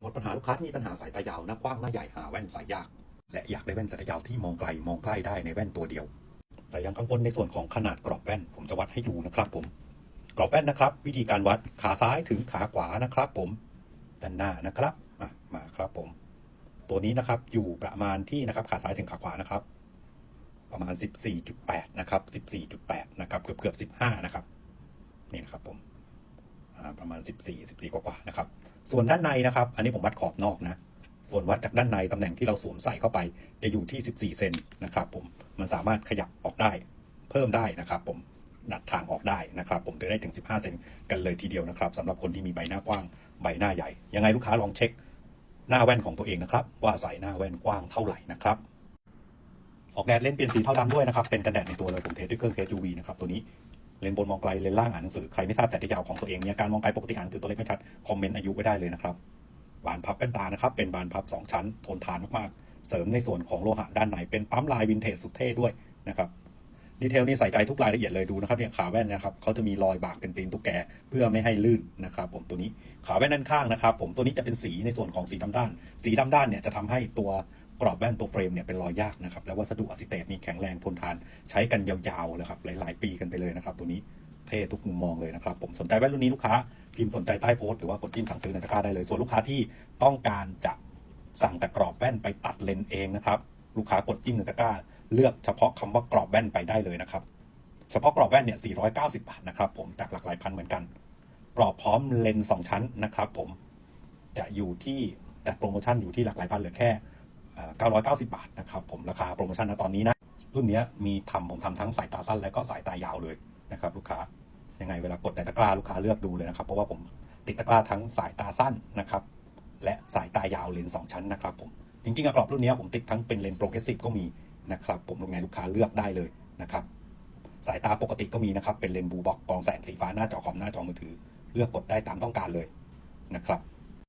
หมดปัญหาลูกค้าที่มีปัญหาสายตายาวหน้ากว้างหน้าใหญ่หาแว่นสายยาก และอยากได้แว่นสายตายาวที่มองไกลมองใกล้ได้ในแว่นตัวเดียว แต่ยังกังวลในส่วนของขนาดกรอบแว่นผมจะวัดให้ดูนะครับผมกรอบแว่นนะครับ วิธีการวัดขาซ้ายถึงขาขวานะครับผมด้านหน้านะครับอะมาครับผม ตัวนี้นะครับอยู่ประมาณที่นะครับขาซ้ายถึงขาขวานะครับ ประมาณ 14.8 นะครับ 14.8 นะครับ เกือบเกือบ15 นะครับ นี่นะครับผมอ่า ประมาณ 14 14 กว่าๆนะครับ ส่วนด้านในนะครับ อันนี้ผมวัดขอบนอกนะ ส่วนวัดจากด้านในตำแหน่งที่เราสวมใส่เข้าไป จะอยู่ที่ 14 เซนนะครับผม มันสามารถขยับออกได้ เพิ่มได้นะครับผมดัดทางออกได้นะครับผมจะได้ถึง 15 เซนกันเลยทีเดียวนะครับสำหรับคนที่มีใบหน้ากว้าง ใบหน้าใหญ่ ยังไงลูกค้าลองเช็ค หน้าแว่นของตัวเองนะครับ ว่าใส่หน้าแว่นกว้างเท่าไหร่นะครับออกแดดเล่นเปลี่ยนสีเท่าดำด้วยนะครับ เป็นกันแดดในตัวเลยผมเทสด้วยเครื่องเทส UV นะครับตัวนี้ เลนบนมองไกล เลนล่างอ่านหนังสือ ใครไม่ทราบแต่ที่ยาวของตัวเองมีอาการมองไกลปกติอ่านหนังสือตัวเล็กไม่ชัด คอมเมนต์อายุไว้ได้เลยนะครับ บานพับแว่นตานะครับ เป็นบานพับ 2 ชั้น ทนทานมากๆ เสริมในส่วนของโลหะด้านใน เป็นปั๊มลายวินเทจสุดเท่ด้วยนะครับดีเทลนี่ใส่ใจทุกรายละเอียดเลยดูนะครับเนี่ยขาแว่นนะครับเขาจะมีรอยบากเป็นตีนตุ๊กแกเพื่อไม่ให้ลื่นนะครับ ผมตัวนี้ขาแว่นด้านข้างนะครับ ผมตัวนี้จะเป็นสีในส่วนของสีดำด้าน สีดำด้านเนี่ยจะทำให้ตัว กรอบแว่นตัวเฟรมเนี่ยเป็นรอยยากนะครับ แล้ววัสดุอะซิเตตนี่แข็งแรงทนทาน ใช้กันยาวๆเลยครับ หลาย ๆ ปีกันไปเลยนะครับ ตัวนี้เท่ทุกมุมมองเลยนะครับ ผมสนใจแว่นรุ่นนี้ลูกค้า พิมพ์สนใจใต้โพสต์หรือว่ากดจิ้มสั่งซื้อในตะกร้าได้เลย ส่วนลูกค้าที่ต้องการจะสั่งแต่กรอบแว่นไปตัดเลนเองนะครับลูกค้ากดจิ้มในตะกร้า เลือกเฉพาะคำว่ากรอบแว่นไปได้เลยนะครับเฉพาะกรอบแว่นเนี่ย490 บาทนะครับผมจากหลากหลายพันเหมือนกัน กรอบพร้อมเลนส์สองชั้นนะครับ ผมจะอยู่ที่จัดโปรโมชั่นอยู่ที่หลากหลายพันเหลือแค่ 990 บาทนะครับผมราคาโปรโมชั่นณตอนนี้นะ รุ่นนี้มีทำผมทำทั้งสายตาสั้นและก็สายตายาวเลยนะครับลูกค้ายังไงเวลากดในตะกร้าลูกค้าเลือกดูเลยนะครับ เพราะว่าผมติดตะกร้าทั้งสายตาสั้นนะครับ และสายตายาวเลนส์สองชั้นนะครับผมจริงๆอะกรอบรุ่นนี้ผมติดทั้งเป็นเลนส์โปรเกรสซีฟก็มีนะครับผมยังไงลูกค้าเลือกได้เลยนะครับสายตาปกติก็มีนะครับ เป็นเลนส์บูบ็อกกรองแสงสีฟ้าหน้าจอคอมหน้าจอมือถือ เลือกกดได้ตามต้องการเลยนะครับ